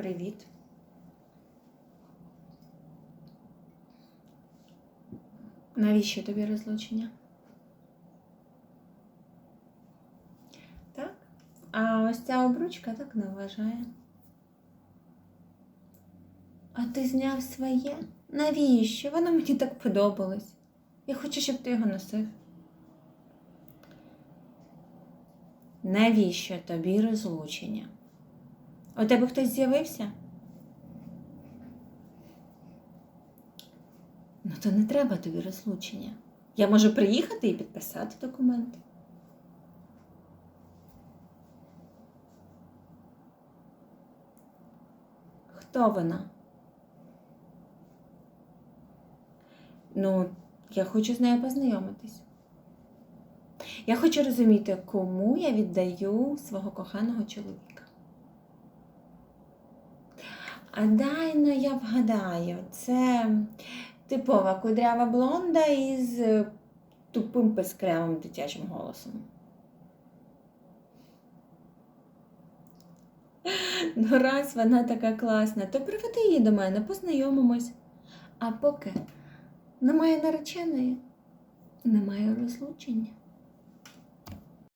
Привіт. Навіщо тобі розлучення? Так? А ось ця обручка так не вважає. А ти зняв своє? Навіщо? Воно мені так подобалось. Я хочу, щоб ти його носив. Навіщо тобі розлучення? У тебе хтось з'явився? Ну, то не треба тобі розлучення. Я можу приїхати і підписати документи. Хто вона? Ну, я хочу з нею познайомитись. Я хочу розуміти, кому я віддаю свого коханого чоловіка. А дай ну я вгадаю, це типова кудрява блонда із тупим пискрявим дитячим голосом. Ну, раз вона така класна, то приведи її до мене, познайомимось. А поки немає нареченої, немає розлучення.